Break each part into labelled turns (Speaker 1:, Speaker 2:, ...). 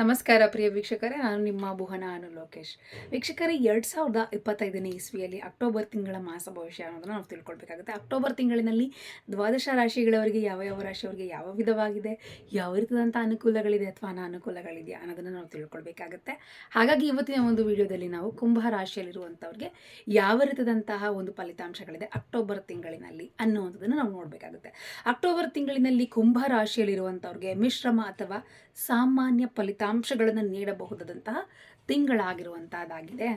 Speaker 1: ನಮಸ್ಕಾರ ಪ್ರಿಯ ವೀಕ್ಷಕರೇ, ನಾನು ನಿಮ್ಮ ಭುವನ ಅನು ಲೋಕೇಶ್. ವೀಕ್ಷಕರೇ, ಎರಡು ಸಾವಿರದ ಇಪ್ಪತ್ತೈದನೇ ಇಸ್ವಿಯಲ್ಲಿ ಅಕ್ಟೋಬರ್ ತಿಂಗಳ ಮಾಸ ಭವಿಷ್ಯ ಅನ್ನೋದನ್ನು ನಾವು ತಿಳ್ಕೊಳ್ಬೇಕಾಗುತ್ತೆ. ಅಕ್ಟೋಬರ್ ತಿಂಗಳಿನಲ್ಲಿ ದ್ವಾದಶ ರಾಶಿಗಳವರಿಗೆ ಯಾವ ಯಾವ ರಾಶಿಯವರಿಗೆ ಯಾವ ವಿಧವಾಗಿದೆ, ಯಾವ ರೀತಿಯಾದಂಥ ಅನುಕೂಲಗಳಿದೆ ಅಥವಾ ಅನಾನುಕೂಲಗಳಿದೆಯಾ ಅನ್ನೋದನ್ನು ನಾವು ತಿಳ್ಕೊಳ್ಬೇಕಾಗುತ್ತೆ. ಹಾಗಾಗಿ ಇವತ್ತಿನ ಒಂದು ವಿಡಿಯೋದಲ್ಲಿ ನಾವು ಕುಂಭ ರಾಶಿಯಲ್ಲಿರುವಂಥವ್ರಿಗೆ ಯಾವ ರೀತಿಯಾದಂತಹ ಒಂದು ಫಲಿತಾಂಶಗಳಿದೆ ಅಕ್ಟೋಬರ್ ತಿಂಗಳಿನಲ್ಲಿ ಅನ್ನುವಂಥದ್ದನ್ನು ನಾವು ನೋಡಬೇಕಾಗುತ್ತೆ. ಅಕ್ಟೋಬರ್ ತಿಂಗಳಿನಲ್ಲಿ ಕುಂಭ ರಾಶಿಯಲ್ಲಿರುವಂಥವ್ರಿಗೆ ಮಿಶ್ರಮ ಅಥವಾ ಸಾಮಾನ್ಯ ಫಲಿತಾಂಶಗಳನ್ನು ನೀಡಬಹುದಾದಂತಹ ತಿಂಗಳಾಗಿರುವಂತಹದ್ದಾಗಿದೆ.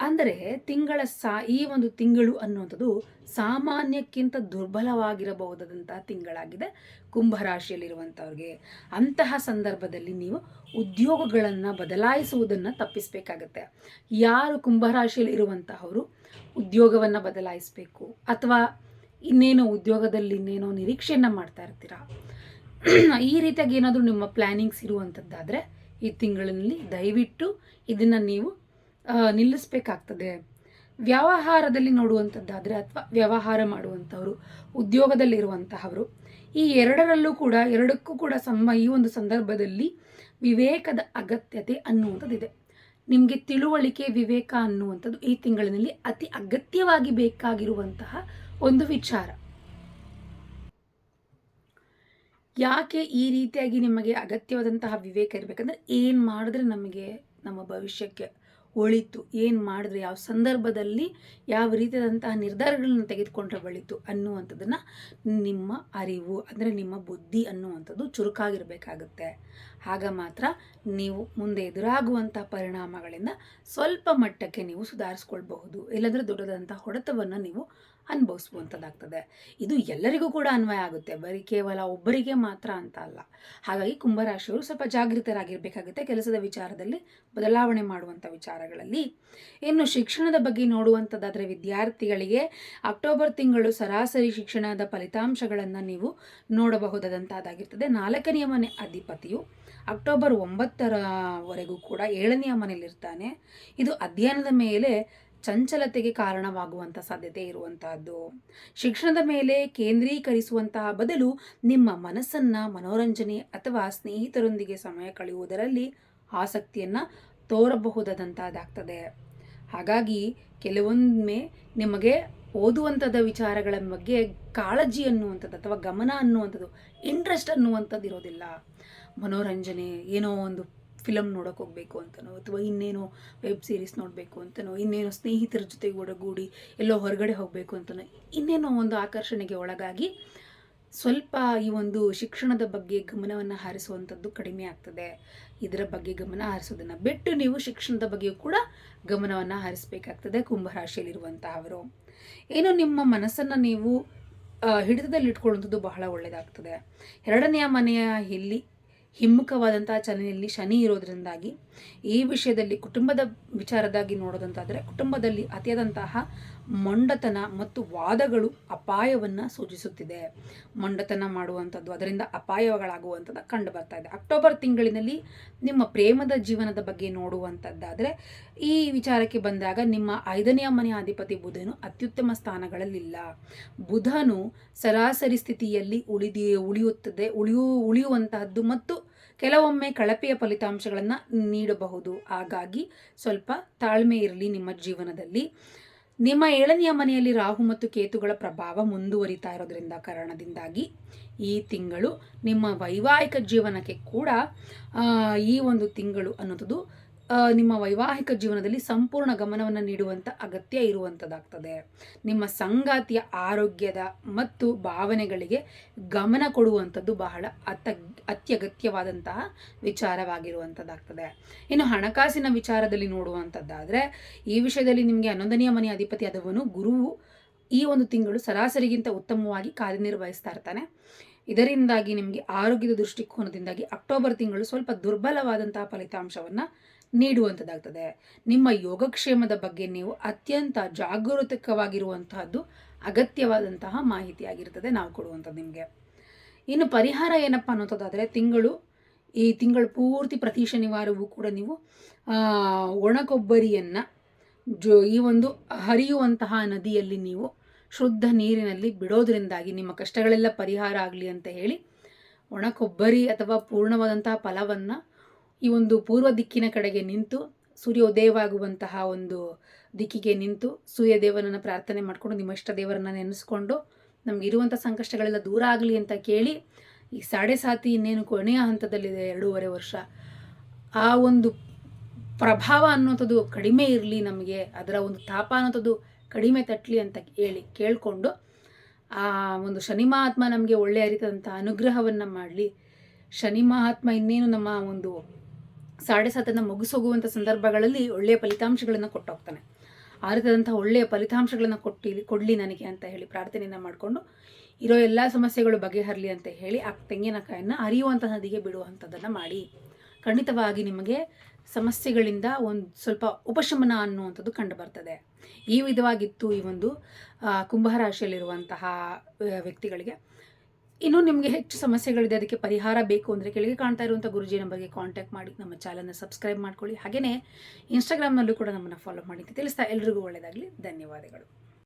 Speaker 1: ಅಂದರೆ ತಿಂಗಳ ಸಾ, ಈ ಒಂದು ತಿಂಗಳು ಅನ್ನುವಂಥದ್ದು ಸಾಮಾನ್ಯಕ್ಕಿಂತ ದುರ್ಬಲವಾಗಿರಬಹುದಾದಂತಹ ತಿಂಗಳಾಗಿದೆ ಕುಂಭರಾಶಿಯಲ್ಲಿರುವಂಥವ್ರಿಗೆ. ಅಂತಹ ಸಂದರ್ಭದಲ್ಲಿ ನೀವು ಉದ್ಯೋಗಗಳನ್ನು ಬದಲಾಯಿಸುವುದನ್ನು ತಪ್ಪಿಸಬೇಕಾಗತ್ತೆ. ಯಾರು ಕುಂಭರಾಶಿಯಲ್ಲಿ ಇರುವಂತಹವರು ಉದ್ಯೋಗವನ್ನು ಬದಲಾಯಿಸಬೇಕು? ಅಥವಾ ಇನ್ನೇನೋ ಉದ್ಯೋಗದಲ್ಲಿ ಇನ್ನೇನೋ ನಿರೀಕ್ಷೆಯನ್ನು ಮಾಡ್ತಾ ಇರ್ತೀರಾ? ಈ ರೀತಿಯಾಗಿ ಏನಾದರೂ ನಿಮ್ಮ ಪ್ಲ್ಯಾನಿಂಗ್ಸ್ ಇರುವಂಥದ್ದಾದರೆ ಈ ತಿಂಗಳಿನಲ್ಲಿ ದಯವಿಟ್ಟು ಇದನ್ನು ನೀವು ನಿಲ್ಲಿಸಬೇಕಾಗ್ತದೆ. ವ್ಯವಹಾರದಲ್ಲಿ ನೋಡುವಂಥದ್ದಾದರೆ ಅಥವಾ ವ್ಯವಹಾರ ಮಾಡುವಂಥವರು, ಉದ್ಯೋಗದಲ್ಲಿರುವಂತಹವರು, ಈ ಎರಡರಲ್ಲೂ ಕೂಡ, ಎರಡಕ್ಕೂ ಕೂಡ ಸಮ, ಈ ಒಂದು ಸಂದರ್ಭದಲ್ಲಿ ವಿವೇಕದ ಅಗತ್ಯತೆ ಅನ್ನುವಂಥದ್ದಿದೆ. ನಿಮಗೆ ತಿಳುವಳಿಕೆ, ವಿವೇಕ ಅನ್ನುವಂಥದ್ದು ಈ ತಿಂಗಳಿನಲ್ಲಿ ಅತಿ ಅಗತ್ಯವಾಗಿ ಬೇಕಾಗಿರುವಂತಹ ಒಂದು ವಿಚಾರ. ಯಾಕೆ ಈ ರೀತಿಯಾಗಿ ನಿಮಗೆ ಅಗತ್ಯವಾದಂತಹ ವಿವೇಕ ಇರಬೇಕಂದ್ರೆ ಏನು ಮಾಡಿದ್ರೆ ನಮಗೆ ನಮ್ಮ ಭವಿಷ್ಯಕ್ಕೆ ಒಳಿತು, ಏನು ಮಾಡಿದ್ರೆ ಯಾವ ಸಂದರ್ಭದಲ್ಲಿ ಯಾವ ರೀತಿಯಾದಂತಹ ನಿರ್ಧಾರಗಳನ್ನು ತೆಗೆದುಕೊಂಡ್ರೆ ಒಳಿತು ಅನ್ನುವಂಥದ್ದನ್ನು ನಿಮ್ಮ ಅರಿವು, ಅಂದರೆ ನಿಮ್ಮ ಬುದ್ಧಿ ಅನ್ನುವಂಥದ್ದು ಚುರುಕಾಗಿರಬೇಕಾಗುತ್ತೆ. ಆಗ ಮಾತ್ರ ನೀವು ಮುಂದೆ ಎದುರಾಗುವಂಥ ಪರಿಣಾಮಗಳಿಂದ ಸ್ವಲ್ಪ ಮಟ್ಟಕ್ಕೆ ನೀವು ಸುಧಾರಿಸ್ಕೊಳ್ಬಹುದು. ಇಲ್ಲಾಂದರೆ ದೊಡ್ಡದಾದಂಥ ಹೊಡೆತವನ್ನು ನೀವು ಅನುಭವಿಸುವಂಥದ್ದಾಗ್ತದೆ. ಇದು ಎಲ್ಲರಿಗೂ ಕೂಡ ಅನ್ವಯ ಆಗುತ್ತೆ. ಬರೀ ಕೇವಲ ಒಬ್ಬರಿಗೆ ಮಾತ್ರ ಅಂತ ಅಲ್ಲ. ಹಾಗಾಗಿ ಕುಂಭರಾಶಿಯವರು ಸ್ವಲ್ಪ ಜಾಗೃತರಾಗಿರಬೇಕಾಗುತ್ತೆ ಕೆಲಸದ ವಿಚಾರದಲ್ಲಿ, ಬದಲಾವಣೆ ಮಾಡುವಂಥ ವಿಚಾರಗಳಲ್ಲಿ. ಇನ್ನು ಶಿಕ್ಷಣದ ಬಗ್ಗೆ ನೋಡುವಂಥದ್ದಾದರೆ ವಿದ್ಯಾರ್ಥಿಗಳಿಗೆ ಅಕ್ಟೋಬರ್ ತಿಂಗಳು ಸರಾಸರಿ ಶಿಕ್ಷಣದ ಫಲಿತಾಂಶಗಳನ್ನು ನೀವು ನೋಡಬಹುದಾದಂಥದ್ದಾಗಿರ್ತದೆ. ನಾಲ್ಕನೆಯ ಮನೆ ಅಧಿಪತಿಯು ಅಕ್ಟೋಬರ್ ಒಂಬತ್ತರವರೆಗೂ ಕೂಡ ಏಳನೆಯ ಮನೆಯಲ್ಲಿರ್ತಾನೆ. ಇದು ಅಧ್ಯಯನದ ಮೇಲೆ ಚಂಚಲತೆಗೆ ಕಾರಣವಾಗುವಂಥ ಸಾಧ್ಯತೆ ಇರುವಂತಹದ್ದು ಶಿಕ್ಷಣದ ಮೇಲೆ ಕೇಂದ್ರೀಕರಿಸುವಂತಹ ಬದಲು ನಿಮ್ಮ ಮನಸ್ಸನ್ನು ಮನೋರಂಜನೆ ಅಥವಾ ಸ್ನೇಹಿತರೊಂದಿಗೆ ಸಮಯ ಕಳೆಯುವುದರಲ್ಲಿ ಆಸಕ್ತಿಯನ್ನು ತೋರಬಹುದಾದಂತಹದ್ದಾಗ್ತದೆ ಹಾಗಾಗಿ ಕೆಲವೊಮ್ಮೆ ನಿಮಗೆ ಓದುವಂಥದ್ದು ವಿಚಾರಗಳ ಬಗ್ಗೆ ಕಾಳಜಿ ಅನ್ನುವಂಥದ್ದು ಅಥವಾ ಗಮನ ಅನ್ನುವಂಥದ್ದು ಇಂಟ್ರೆಸ್ಟ್ ಅನ್ನುವಂಥದ್ದು ಇರೋದಿಲ್ಲ. ಮನೋರಂಜನೆ ಏನೋ ಒಂದು ಫಿಲಮ್ ನೋಡೋಕೆ ಹೋಗಬೇಕು ಅಂತನೋ, ಅಥವಾ ಇನ್ನೇನೋ ವೆಬ್ ಸೀರೀಸ್ ನೋಡಬೇಕು ಅಂತನೋ, ಇನ್ನೇನೋ ಸ್ನೇಹಿತರ ಜೊತೆಗೆ ಒಡಗೂಡಿ ಎಲ್ಲೋ ಹೊರಗಡೆ ಹೋಗಬೇಕು ಅಂತನೋ, ಇನ್ನೇನೋ ಒಂದು ಆಕರ್ಷಣೆಗೆ ಒಳಗಾಗಿ ಸ್ವಲ್ಪ ಈ ಒಂದು ಶಿಕ್ಷಣದ ಬಗ್ಗೆ ಗಮನವನ್ನು ಹರಿಸುವಂಥದ್ದು ಕಡಿಮೆ ಆಗ್ತದೆ. ಇದರ ಬಗ್ಗೆ ಗಮನ ಹರಿಸೋದನ್ನು ಬಿಟ್ಟು ನೀವು ಶಿಕ್ಷಣದ ಬಗ್ಗೆಯೂ ಕೂಡ ಗಮನವನ್ನು ಹರಿಸಬೇಕಾಗ್ತದೆ ಕುಂಭರಾಶಿಯಲ್ಲಿರುವಂತಹವರು. ಏನು ನಿಮ್ಮ ಮನಸ್ಸನ್ನು ನೀವು ಹಿಡಿತದಲ್ಲಿ ಇಟ್ಕೊಳ್ಳುವಂಥದ್ದು ಬಹಳ ಒಳ್ಳೆಯದಾಗ್ತದೆ ಎರಡನೆಯ ಮನೆಯ ಇಲ್ಲಿ ಹಿಮ್ಮುಖವಾದಂತಹ ಚಲನೆಯಲ್ಲಿ ಶನಿ ಇರೋದ್ರಿಂದಾಗಿ ಈ ವಿಷಯದಲ್ಲಿ ಕುಟುಂಬದ ವಿಚಾರದಾಗಿ ನೋಡೋದಂತಾದರೆ ಕುಟುಂಬದಲ್ಲಿ ಅತಿಯಾದಂತಹ ಮೊಂಡತನ ಮತ್ತು ವಾದಗಳು ಅಪಾಯವನ್ನು ಸೂಚಿಸುತ್ತಿದೆ. ಮೊಂಡತನ ಮಾಡುವಂಥದ್ದು, ಅದರಿಂದ ಅಪಾಯಗಳಾಗುವಂಥದ್ದು ಕಂಡು ಬರ್ತಾ ಇದೆ. ಅಕ್ಟೋಬರ್ ತಿಂಗಳಿನಲ್ಲಿ ನಿಮ್ಮ ಪ್ರೇಮದ ಜೀವನದ ಬಗ್ಗೆ ನೋಡುವಂಥದ್ದಾದರೆ, ಈ ವಿಚಾರಕ್ಕೆ ಬಂದಾಗ ನಿಮ್ಮ ಐದನೆಯ ಮನೆಯ ಅಧಿಪತಿ ಬುಧನು ಅತ್ಯುತ್ತಮ ಸ್ಥಾನಗಳಲ್ಲಿಲ್ಲ. ಬುಧನು ಸರಾಸರಿ ಸ್ಥಿತಿಯಲ್ಲಿ ಉಳಿದಿ, ಉಳಿಯುತ್ತದೆ, ಉಳಿಯು, ಉಳಿಯುವಂತಹದ್ದು ಮತ್ತು ಕೆಲವೊಮ್ಮೆ ಕಳಪೆಯ ಫಲಿತಾಂಶಗಳನ್ನು ನೀಡಬಹುದು. ಹಾಗಾಗಿ ಸ್ವಲ್ಪ ತಾಳ್ಮೆ ಇರಲಿ ನಿಮ್ಮ ಜೀವನದಲ್ಲಿ. ನಿಮ್ಮ ಏಳನೆಯ ಮನೆಯಲ್ಲಿ ರಾಹು ಮತ್ತು ಕೇತುಗಳ ಪ್ರಭಾವ ಮುಂದುವರಿತಾ ಇರೋದ್ರಿಂದ ಕಾರಣದಿಂದಾಗಿ ಈ ತಿಂಗಳು ನಿಮ್ಮ ವೈವಾಹಿಕ ಜೀವನಕ್ಕೆ ಕೂಡ ಈ ಒಂದು ತಿಂಗಳು ಅನ್ನೋದು ನಿಮ್ಮ ವೈವಾಹಿಕ ಜೀವನದಲ್ಲಿ ಸಂಪೂರ್ಣ ಗಮನವನ್ನು ನೀಡುವಂಥ ಅಗತ್ಯ ಇರುವಂಥದ್ದಾಗ್ತದೆ ನಿಮ್ಮ ಸಂಗಾತಿಯ ಆರೋಗ್ಯದ ಮತ್ತು ಭಾವನೆಗಳಿಗೆ ಗಮನ ಕೊಡುವಂಥದ್ದು ಬಹಳ ಅತ ಅತ್ಯಗತ್ಯವಾದಂತಹ ವಿಚಾರವಾಗಿರುವಂಥದ್ದಾಗ್ತದೆ ಇನ್ನು ಹಣಕಾಸಿನ ವಿಚಾರದಲ್ಲಿ ನೋಡುವಂಥದ್ದಾದರೆ ಈ ವಿಷಯದಲ್ಲಿ ನಿಮಗೆ ಹನ್ನೊಂದನೆಯ ಅಧಿಪತಿ ಆದವನು ಗುರುವು ಈ ಒಂದು ತಿಂಗಳು ಸರಾಸರಿಗಿಂತ ಉತ್ತಮವಾಗಿ ಕಾರ್ಯನಿರ್ವಹಿಸ್ತಾ ಇರ್ತಾನೆ. ಇದರಿಂದಾಗಿ ನಿಮಗೆ ಆರೋಗ್ಯದ ದೃಷ್ಟಿಕೋನದಿಂದಾಗಿ ಅಕ್ಟೋಬರ್ ತಿಂಗಳು ಸ್ವಲ್ಪ ದುರ್ಬಲವಾದಂತಹ ಫಲಿತಾಂಶವನ್ನು ನೀಡುವಂಥದ್ದಾಗ್ತದೆ ನಿಮ್ಮ ಯೋಗಕ್ಷೇಮದ ಬಗ್ಗೆ ನೀವು ಅತ್ಯಂತ ಜಾಗರೂಕವಾಗಿರುವಂತಹದ್ದು ಅಗತ್ಯವಾದಂತಹ ಮಾಹಿತಿಯಾಗಿರ್ತದೆ ನಾವು ಕೊಡುವಂಥದ್ದು ನಿಮಗೆ. ಇನ್ನು ಪರಿಹಾರ ಏನಪ್ಪ ಅನ್ನೋಂಥದ್ದಾದರೆ ತಿಂಗಳು, ಈ ತಿಂಗಳು ಪೂರ್ತಿ ಪ್ರತಿ ಶನಿವಾರವೂ ಕೂಡ ನೀವು ಒಣಕೊಬ್ಬರಿಯನ್ನು ಒಣ ಕೊಬ್ಬರಿಯನ್ನು ಜೋ, ಈ ಒಂದು ಹರಿಯುವಂತಹ ನದಿಯಲ್ಲಿ ನೀವು ಶುದ್ಧ ನೀರಿನಲ್ಲಿ ಬಿಡೋದ್ರಿಂದಾಗಿ ನಿಮ್ಮ ಕಷ್ಟಗಳೆಲ್ಲ ಪರಿಹಾರ ಆಗಲಿ ಅಂತ ಹೇಳಿ ಒಣ ಕೊಬ್ಬರಿ ಅಥವಾ ಪೂರ್ಣವಾದಂತಹ ಫಲವನ್ನು ಈ ಒಂದು ಪೂರ್ವ ದಿಕ್ಕಿನ ಕಡೆಗೆ ನಿಂತು ಸೂರ್ಯೋದಯವಾಗುವಂತಹ ಒಂದು ದಿಕ್ಕಿಗೆ ನಿಂತು ಸೂರ್ಯದೇವನನ್ನು ಪ್ರಾರ್ಥನೆ ಮಾಡಿಕೊಂಡು ನಿಮ್ಮ ಇಷ್ಟ ದೇವರನ್ನು ನೆನೆಸ್ಕೊಂಡು ನಮ್ಗೆ ಇರುವಂಥ ಸಂಕಷ್ಟಗಳೆಲ್ಲ ದೂರ ಆಗಲಿ ಅಂತ ಕೇಳಿ ಈ ಸಾಡೆ ಸಾತಿ ಇನ್ನೇನು ಕೊನೆಯ ಹಂತದಲ್ಲಿದೆ ಎರಡೂವರೆ ವರ್ಷ, ಆ ಒಂದು ಪ್ರಭಾವ ಅನ್ನೋಂಥದ್ದು ಕಡಿಮೆ ಇರಲಿ ನಮಗೆ, ಅದರ ಒಂದು ತಾಪ ಅನ್ನೋಂಥದ್ದು ಕಡಿಮೆ ತಟ್ಟಲಿ ಅಂತ ಹೇಳಿ ಕೇಳಿಕೊಂಡು ಆ ಒಂದು ಶನಿ ಮಹಾತ್ಮ ನಮಗೆ ಒಳ್ಳೆಯ ರೀತಿಯಾದಂಥ ಅನುಗ್ರಹವನ್ನು ಮಾಡಲಿ. ಶನಿ ಮಹಾತ್ಮ ಇನ್ನೇನು ನಮ್ಮ ಒಂದು ಸಾಡೆ ಸಾತನ್ನು ಮುಗಿಸೋಗುವಂಥ ಸಂದರ್ಭಗಳಲ್ಲಿ ಒಳ್ಳೆಯ ಫಲಿತಾಂಶಗಳನ್ನು ಕೊಟ್ಟೋಗ್ತಾನೆ. ಆ ರೀತಿಯಾದಂಥ ಒಳ್ಳೆಯ ಫಲಿತಾಂಶಗಳನ್ನು ಕೊಟ್ಟಿಲಿ ಕೊಡಲಿ ನನಗೆ ಅಂತ ಹೇಳಿ ಪ್ರಾರ್ಥನೆಯನ್ನು ಮಾಡಿಕೊಂಡು ಇರೋ ಎಲ್ಲ ಸಮಸ್ಯೆಗಳು ಬಗೆಹರಲಿ ಅಂತ ಹೇಳಿ ಆ ತೆಂಗಿನಕಾಯನ್ನು ಅರಿಯುವಂಥ ನದಿಗೆ ಬಿಡುವಂಥದ್ದನ್ನು ಮಾಡಿ. ಖಂಡಿತವಾಗಿ ನಿಮಗೆ ಸಮಸ್ಯೆಗಳಿಂದ ಒಂದು ಸ್ವಲ್ಪ ಉಪಶಮನ ಅನ್ನುವಂಥದ್ದು ಕಂಡು ಬರ್ತದೆ ಈ ವಿಧವಾಗಿತ್ತು ಈ ಒಂದು ಕುಂಭ ಕುಂಭರಾಶಿಯಲ್ಲಿರುವಂತಹ ಆ, ವ್ಯಕ್ತಿಗಳಿಗೆ. ಇನ್ನೂ ನಿಮಗೆ ಹೆಚ್ಚು ಸಮಸ್ಯೆಗಳಿದೆ, ಅದಕ್ಕೆ ಪರಿಹಾರ ಬೇಕು ಅಂದರೆ ಕೆಳಗೆ ಕಾಣ್ತಾ ಇರುವಂಥ ಗುರುಜಿ ನಂಬರ್ಗೆ ಕಾಂಟ್ಯಾಕ್ಟ್ ಮಾಡಿ, ನಮ್ಮ ಚಾನಲ್ನ ಸಬ್ಸ್ಕ್ರೈಬ್ ಮಾಡ್ಕೊಳ್ಳಿ. ಹಾಗೆಯೇ ಇನ್ಸ್ಟಾಗ್ರಾಮ್ನಲ್ಲೂ ಕೂಡ ನಮ್ಮನ್ನು ಫಾಲೋ ಮಾಡಿ ತಿಳಿಸ್ತಾ, ಎಲ್ರಿಗೂ ಒಳ್ಳೆಯದಾಗಲಿ ಧನ್ಯವಾದಗಳು.